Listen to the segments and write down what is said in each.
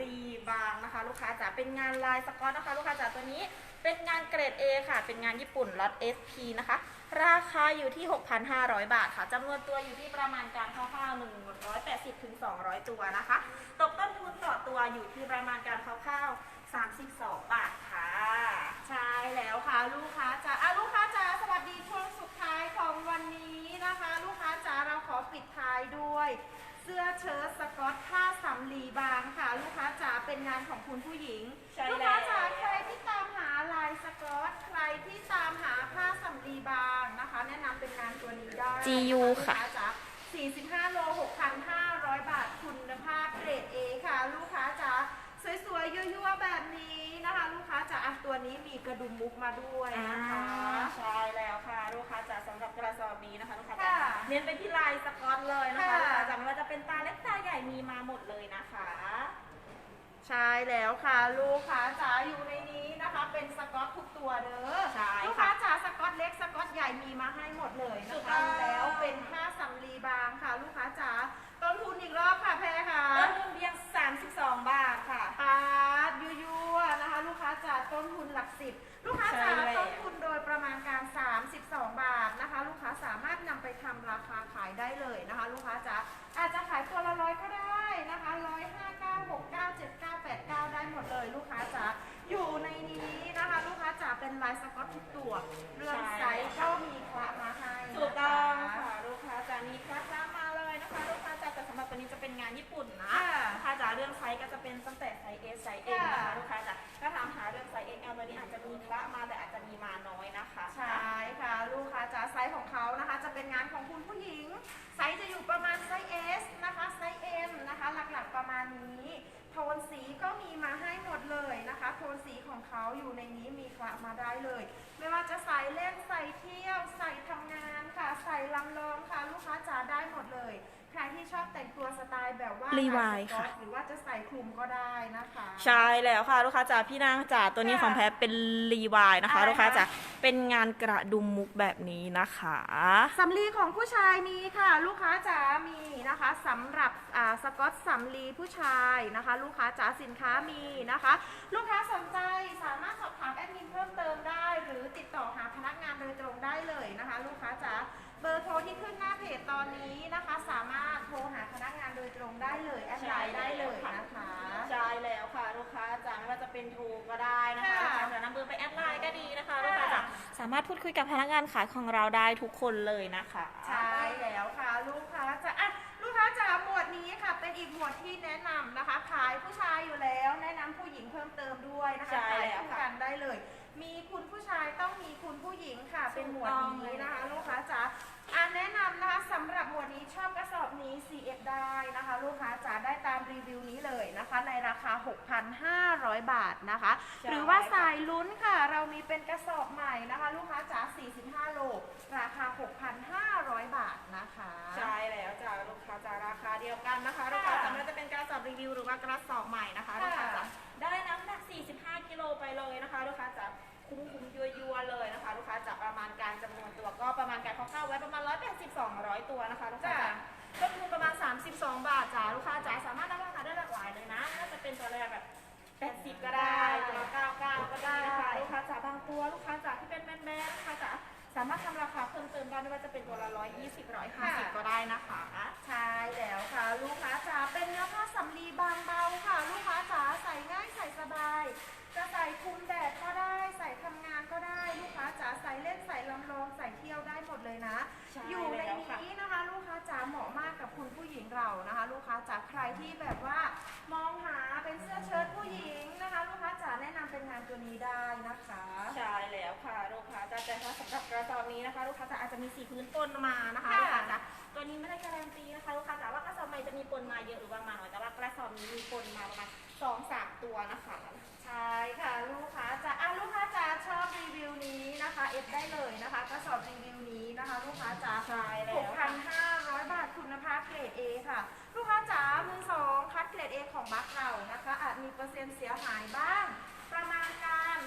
ลีบางนะคะ ลูกค้าจ๋าเป็นงานลายสกอตนะคะ ลูกค้าจ๋าตัวนี้เป็นงานเกรด A ค่ะ เป็นงานญี่ปุ่นล็อต SP นะคะ ราคาอยู่ที่ 6,500 บาทค่ะจำนวนตัวอยู่ที่ประมาณการคร่าวๆ180ถึง200 ตัวนะคะ ตกต้นทุนต่อตัวอยู่ที่ประมาณการคร่าวๆ32 บาทค่ะ ใช่แล้วค่ะ ลูกค้าจ๋าอะลูกค้าจ๋าสวัสดีช่วงสุดท้ายของวันนี้นะคะ ลูกค้าจ๋าเราขอปิดท้ายด้วย เสื้อเชิ้ตสกอตผ้าสำลีบางค่ะ ลูกค้าจ๋าเป็นงานของคุณผู้หญิง ใช่ลูกค้าจ๋าแล้วใครที่ตามหาลายสกอต ใครที่ตามหาผ้าสำลีบางนะคะ แนะนำเป็นงานตัวนี้ได้ GU ลูกค่ะค้าจ๋า45 โล 6,500 บาทคุณภาพเกรด A ค่ะ ลูกค้าจ๋าสวยๆยั่วๆแบบนี้นะคะ ลูกค้าจ๋าอะตัวนี้มีกระดุมมุกมาด้วยนะคะ ใช่แล้วค่ะ ลูกค้าจ๋าสำหรับกระสอบนี้นะคะลูกค้าจ๋าค่ะเน้นไปที่ลายสกอตเลยนะคะค่ะ เป็นตาเล็กตาใหญ่มีมาหมดเลยนะคะ ใช่แล้วค่ะ ลูกค้าจ๋าอยู่ในนี้นะคะ เป็นสกอตทุกตัวเด้อใช่ลูกค่ะค้าจ๋าสกอตเล็กสกอตใหญ่มีมาให้หมดเลยถูนะกต้คะอง แล้วเป็นผ้าสำลีบางค่ะ ลูกค้าจ๋าต้นทุนอีกรอบค่ะแพรค่ะ ต้นทุนเพียง 32 บาทค่ะ ปาดยั่วๆนะคะ ลูกค้าจ๋าต้นทุนหลักสิบลูกค้าจ๋าใช่แล้ว ต้นทุน ทำราคาขายได้เลยนะคะ ลูกค้าจ๋าอาจจะขายตัวละร้อยก็ได้นะคะร้อยห้าเก้าหกเก้าเจ็ดเก้าแปดเก้าได้หมดเลยลูกค้าจ๋าอยู่ในนี้นะคะ ลูกค้าจ๋าเป็นลายสก๊อตทุกตัวเรื่อง ต่สำหรับตัวนี้จะเป็นงานญี่ปุ่นนะค่ะลูกค้าจ๋าเรื่องไซส์ก็จะเป็นตั้งแต่ไซส์ S ไซส์ M นะคะค่ะลูกค้าจ๋าถ้าถามหาเรื่องไซส์ XL ตัวนี้อาจจะมีคละมาแต่อาจจะมีมาน้อยนะคะใช่ค่ะลูกค้าจ๋าไซส์ของเขานะคะ จะเป็นงานของคุณผู้หญิง ไซส์จะอยู่ประมาณไซส์ S นะคะไซส์ M นะคะ หลักๆประมาณนี้ โทนสีก็มีมาให้หมดเลยนะคะ โทนสีของเขาอยู่ในนี้มีคละมาได้เลย ไม่ว่าจะใส่เล่นใส่เที่ยวใส่ทำงานค่ะ ใส่ลำลองค่ะ ลูกค้าจ๋าได้หมดเลย ใครที่ชอบแต่งตัวสไตล์แบบว่า Levi ลายสก๊อตค่ะ หรือว่าจะใส่คลุมก็ได้นะคะใช่แล้วค่ะ ลูกค้าจ๋าพี่นางจ๋าตัวนี้ค่ะของแพรเป็นรีวายนะคะอะไรคะ ลูกค้าจ๋าเป็นงานกระดุมมุกแบบนี้นะคะสำลีของผู้ชายมีค่ะ ลูกค้าจ๋ามีนะคะสำหรับอ่าสกอตสำลีผู้ชายนะคะ ลูกค้าจ๋าสินค้ามีนะคะ ลูกค้าสนใจสามารถสอบถามแอดมินเพิ่มเติมได้ หรือติดต่อหาพนักงานโดยตรงได้เลยนะคะ ลูกค้าจ๋าเบอร์โทรที่ขึ้นหน้าเพจตอนนี้นะคะสามารถโท รหาพนักงานโดยตรงได้เลยแอดไลน์ได้เลยนะคะ ใช่แล้วค่ะลูกค้าจ๋าไม่ว่าจะเป็นโทรก็ได้นะคะค่ะ ลูกค้าจ๋านำเบอร์ไปแอดไลน์ก็ดีนะคะลูกค้าจ๋าสามารถพูดคุยกับพนักงานขายของเราได้ทุกคนเลยนะคะ ใช่แล้วค่ะ ลูกค้าจะอะลูกค้าจ๋าหมวดนี้ค่ะ เป็นอีกหมวดที่แนะนำนะคะขายผู้ชายอยู่แล้ว แนะนำผู้หญิงเพิ่มเติมด้วยนะคะใช่ขายแล้วคู่ค่ะกันได้เลย มีคุณผู้ชายต้องมีคุณผู้หญิงค่ะ เป็นหมวดนี้นะคะ ลูกค้าจ๋าอะแนะนำนะคะสำหรับหมวดนี้ชอบกระสอบ นี้ CF ได้นะคะลูกค้าจ๋าได้ตามรีวิวนี้เลยนะคะ ในราคา 6,500 บาทนะคะ หรือว่าสายลุ้นค่ะ เรามีเป็นกระสอบใหม่นะคะ ลูกค้าจ๋า45 โล ราคา 6,500 บาทนะคะ ใช่แล้วจ้าลูกค้าจ๋าราคาเดียวกันนะคะลูกค้าจ๋าไม่ว่าจะเป็นกระสอบรีวิวหรือว่ากระสอบใหม่นะคะค่ะลูกค้าจ๋าได้น้ำหนัก 45 กิโลไปเลยนะคะลูกค้าจ๋าคุ้มคุ้มยัวยัวๆเลยนะคะ ลูกค้าจ๋าประมาณการจำนวนตัวก็ประมาณการคร่าวๆไว้ประมาณ 180 200 ตัวนะคะ ลูกค้าจ๋า ต้นทุนประมาณ 32 บาทจ้าลูกค้าจ๋าสามารถได้ราคาได้หลากหลายเลยนะน่าจะเป็นตัวแรกแบบ 80 ก็ได้ตัวละ99 ก็ได้นะคะลูกค้าจ๋าบางตัวลูกค้าจ๋าที่เป็นแบนๆลูกค้าจ๋าสามารถทำราคาเพิ่มเติมได้ไม่ว่าจะเป็นตัวละ 120 150 ก็ได้นะคะใช่แล้วค่ะ ลูกค้าจ๋าเป็นเนื้อผ้าสำลีบางเบาค่ะ ลูกค้าจ๋าใส่ง่ายใส่สบายจะใส่คลุมแดดก็ได้ใส่ทำงานก็ได้ ลูกค้าจ๋าใส่เล่นใส่ลำลองใส่เที่ยวได้หมดเลยนะใช่อยู่ในแล้วค่ะนี้นะคะลูกค้าจ๋าเหมาะมากกับคุณผู้หญิงเรานะคะ ลูกค้าจ๋าใครที่แบบว่ามองหาเป็นเสื้อเชิ้ตผู้หญิงนะคะ ลูกค้าจ๋าแนะนำเป็นงานตัวนี้ได้นะคะ ใช่แล้วค่ะลูกค้าจ๋าแต่ถ้าสำหรับกระสอบนี้นะคะ ลูกค้าจ๋าอาจจะมีสีพื้นปนมานะคะค่ะ ลูกค้าจ๋าตัวนี้ไม่ได้การันตีนะคะลูกค้าจ๋าว่ากระสอบใหม่จะมีปนมาเยอะหรือว่ามาน้อยแต่ว่ากระสอบนี้มีปนมาประมาณสองสามตัวนะคะใช่ค่ะ ลูกค้าจ๋าอะลูกค้าจ๋าชอบรีวิวนี้นะคะ เอฟได้เลยนะคะกระสอบรีวิวนี้นะคะ ลูกค้าจ๋าใช่แล้วค่ะ6,500บาท คุณภาพเกรด A ค่ะ ลูกค้าจ๋ามือสองคัดเกรด A ของบัคเรานะคะ อาจมีเปอร์เซ็นต์เสียหายบ้าง ประมาณการ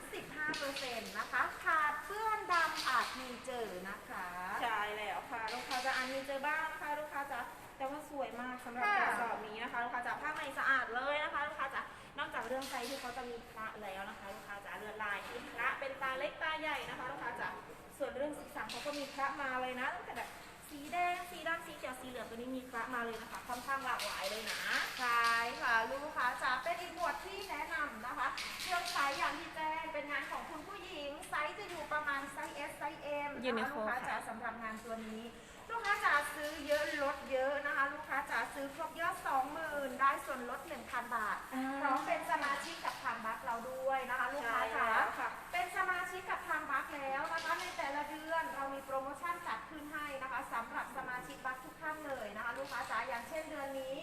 5-15%นะคะ ขาดเปื้อนดำอาจมีเจอนะคะ ใช่แล้วค่ะ ลูกค้าจ๋าอันนี้เจอบ้างนะคะลูกค้าจ๋าแต่ว่าสวยวยมากสำหรับค่ะ กระสอบนี้นะคะลูกค้าจ๋าผ้าใหม่สะอาดเลยนะคะลูกค้าจ๋านอกจากเรื่องไซส์ที่เขาจะมีพระแล้วนะคะลูกค้าจ๋าเรือนลายที่พระเป็นตาเล็กตาใหญ่นะคะลูกค้าจ๋าส่วนเรื่องสีสันเขาก็มีพระมาเลยนะตั้งแต่แบบ สีแดง สีดำสีเขียว สีเหลืองตัวนี้มีพระมาเลยนะคะ ค่อนข้างหลากหลายเลยนะ ใช่ค่ะลูกค้าจ๋าเป็นอีกหมวดที่แนะนำนะคะ เครื่องไซส์อย่างที่แจ้งเป็นงานของคุณผู้หญิง ไซส์จะอยู่ประมาณไซส์ S ไซส์ M ยูนินะคะโคลูกค้าค่ะจ๋าสำหรับงานตัวนี้ ลูกค้าจ๋าซื้อเยอะลดเยอะนะคะ ลูกค้าจ๋าซื้อครบยอด20,000 ได้ส่วนลด 1,000 บาทพร้อมเป็นสมาชิกกับทางบัคเราด้วย คะลูกค้าจ๋าอย่างเช่นเดือนนี้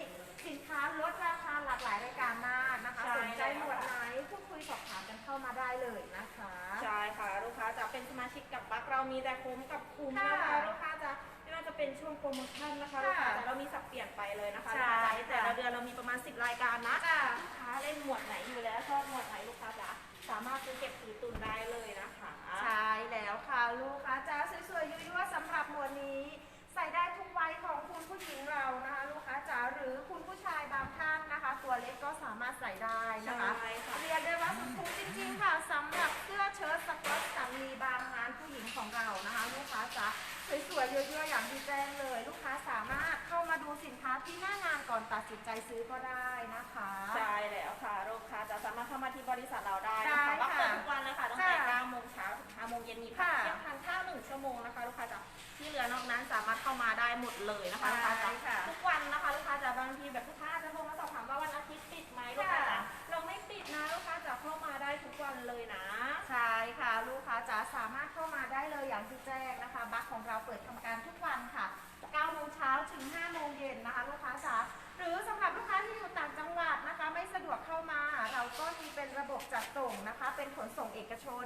สินค้าลดราคาหลากหลายรายการมากนะคะใช่ สนใจแล้วหมวดไหนพูดคุยสอบถามกันเข้ามาได้เลยนะคะ ใช่ค่ะ ลูกค้าจะเป็นสมาชิกกับบัคเรามีแต่คุ้มกับคุ้มค่ะนะคะลูกค้าจะไม่ว่าจะเป็นช่วงโปรโมชั่นนะคะลูกค่ะค้าแต่เรามีสับเปลี่ยนไปเลยนะคะใช่ลูกค้าจ๋าแต่ละเดือนเรามีประมาณ 10 รายการนะจ้ะลูกค้าเล่นหมวดไหนอยู่แล้วชอบหมวดไหนลูกค้าจะสามารถซื้อเก็บถือตุนได้เลยนะคะ ใช่แล้วค่ะลูกค้าจ๋าสวยๆยั่วๆสำหรับหมวดนี้ ใส่ได้ทุก ของเรานะคะ ลูกค้าจ๋าสวยๆเยอะๆอย่างที่แจ้งเลย ลูกค้าสามารถเข้ามาดูสินค้าที่หน้างานก่อนตัดสินใจซื้อก็ได้นะคะใช่แล้วค่ะลูกค้าจะสามารถเข้ามาที่บริษัทเราได้ได้นะคะบัคเปิดค่ะทุกวันเลยค่ะตั้งแต่ค่ะ9โมงเช้าถึง5โมงเย็นมีพักค่ะเที่ยงทานข้าวหนึ่งชั่วโมงนะคะ ลูกค้าจะที่เหลือนอกนั้นสามารถเข้ามาได้หมดเลยนะคะลูกค้าใช่จะ ลูกค้าจ๋าสามารถเข้ามาได้เลยอย่างที่แจ้งนะคะ บัคของเราเปิดทำการทุกวันค่ะ9โมงเช้าถึง5โมงเย็นนะคะ ลูกค้าจ๋าหรือสำหรับลูกค้าที่อยู่ต่างจังหวัดนะคะ ไม่สะดวกเข้ามา เราก็มีเป็นระบบจัดส่งนะคะ เป็นขนส่งเอกชน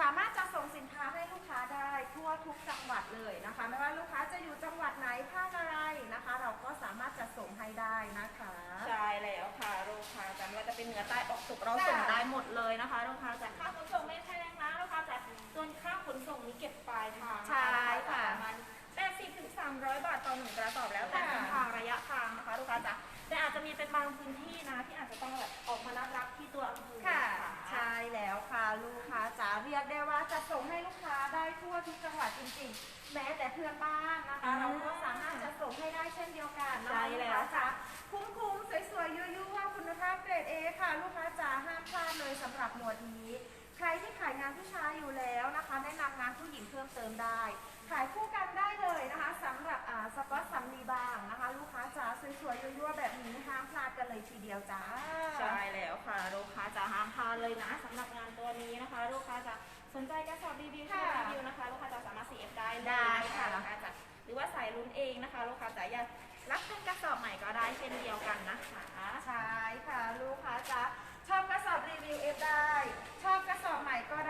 สามารถจะส่งสินค้าให้ลูกค้าได้ทั่วทุกจังหวัดเลยนะคะ ไม่ว่าลูกค้าจะอยู่จังหวัดไหนภาคอะไรนะคะ เราก็สามารถจะส่งให้ได้นะคะ ใช่แล้วค่ะลูกค้าจะไม่ว่าจะเป็นเหนือใต้ออกตกเราค่ะส่งได้หมดเลยนะคะลูกค้า ต่อหนึ่งกระสอบแล้วแต่ค่ะเส้นทางระยะทางนะคะลูกค้าจะแต่อาจจะมีเป็นบางพื้นที่นะที่อาจจะต้องแบบออกมารับรับที่ตัวอำเภอค่ะนใช่แล้วค่ะลูกค้าจ๋าเรียกได้ว่าจะส่งให้ลูกค้าได้ทั่วทุกจังหวัดจริงๆ แม้แต่เพื่อนบ้านนะคะอ่าเราก็สามารถจะส่งให้ได้เช่นเดียวกันนะใช่คะแล้วลูกค้าจ๋าคุ้มๆสวยๆยั่วๆคุณภาพเกรด A ค่ะ ลูกค้าจ๋าห้ามพลาดเลยสำหรับหมวดนี้ ใครที่ขายงานผู้ชายอยู่แล้วนะคะ แนะนำงานผู้หญิงเพิ่มเติมได้ ขายคู่กันได้เลยนะคะสำหรับอ่าสก๊อตซัมนีบางนะคะ ลูกค้าจ๋าสวยๆยั่วๆแบบนี้ห้ามพลาดกันเลยทีเดียวจ้า ใช่แล้วค่ะ ลูกค้าจะห้ามพลาดเลยนะสำหรับงานตัวนี้นะคะ ลูกค้าจะสนใจกระสอบรีวิวค่ะที่รีวิวนะคะ ลูกค้าจะสามารถ CF ได้เลยได้นค่ะ ลูกค้าจะหรือว่าสายลุ้นเองนะคะ ลูกค้าจะอยากรับเป็นกระสอบใหม่ก็ได้เช่นเดียวกันนะคะ ใช่ค่ะ ลูกค้าจ๋าชอบกระสอบรีวิวเอฟได้ ชอบกระสอบใหม่ก็ได้ลูกค้าจ๋า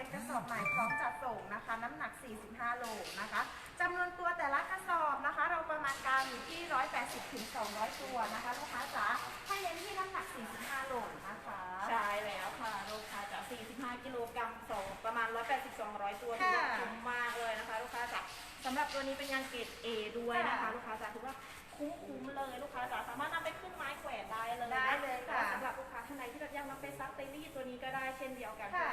เรามีเป็นกระสอบใหม่พร้อมจัดส่งนะคะ น้ำหนัก 45 โลนะคะจำนวนตัวแต่ละกระสอบนะคะ เราประมาณการอยู่ที่ 180ถึง200 ตัวนะคะลูกค้าจ๋าให้เน้นที่น้ำหนัก 45 โลนะคะใช่แล้วค่ะลูกค้าจะ45 กิโลกรัมสองประมาณ 180-200 ตัวถือว่าค่ะคุ้มมากเลยนะคะลูกค้าจะสำหรับตัวนี้เป็นงานเกรด A ด้วยนะคะค่ะลูกค้าจะถือว่าคุ้มๆเลยลูกค้าจะสามารถนำไปขึ้นไม้แขวนได้เลยนะได้เลยค่ะสำหรับลูกค้าท่านใดที่อยากนำไปซักเตลี่ตัวนี้ก็ได้เช่นเดียวกันค่ะ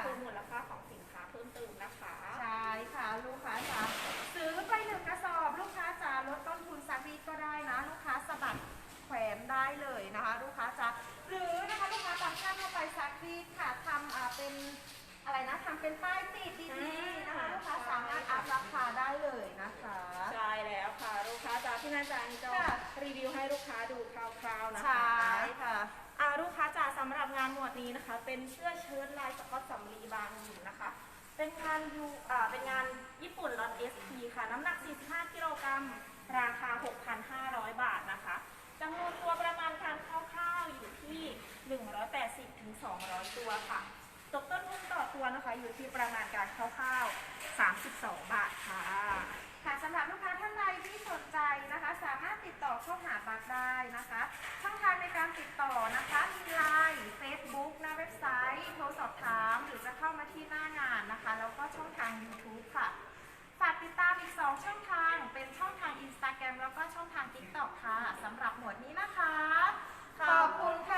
อะไรนะทำเป็นป้ายติดดีๆนะคะลูกค้าสามารถอัพราคาได้เลยนะคะ ใช่แล้วค่ะลูกค้าจ๋าที่น่าจะจะค่ะ รีวิวให้ลูกค้าดูคร่าวๆนะใช่คะค่ะ อ่าลูกค้าจ๋าสำหรับงานหมวดนี้นะคะ เป็นเสื้อเชิ้ตลายสก๊อตสำลีบางหญิงนะคะ เป็นงานยูอ่าเป็นงานญี่ปุ่นล็อต SP ค่ะ น้ำหนัก 45 กิโลกรัมราคา 6,500 บาทนะคะจำนวนตัวประมาณการคร่าวๆอยู่ที่ 180ถึง200 ตัวค่ะ ตกต้นทุนต่อตัวนะคะ อยู่ที่ประมาณการคร่าวๆ 32 บาทค่ะ ค่ะสำหรับลูกค้าท่านใดที่สนใจนะคะ สามารถติดต่อเข้าหาบักได้นะคะ ช่องทางในการติดต่อนะคะมีไลน์เฟซบุ๊กหน้าเว็บไซต์ โทรสอบถาม หรือจะเข้ามาที่หน้างานนะคะ แล้วก็ช่องทาง YouTube ค่ะ ฝากติดตามอีก 2 ช่องทางเป็นช่องทาง Instagram แล้วก็ช่องทาง TikTok ค่ะสำหรับหมวดนี้นะคะ ขอบคุณค่ะ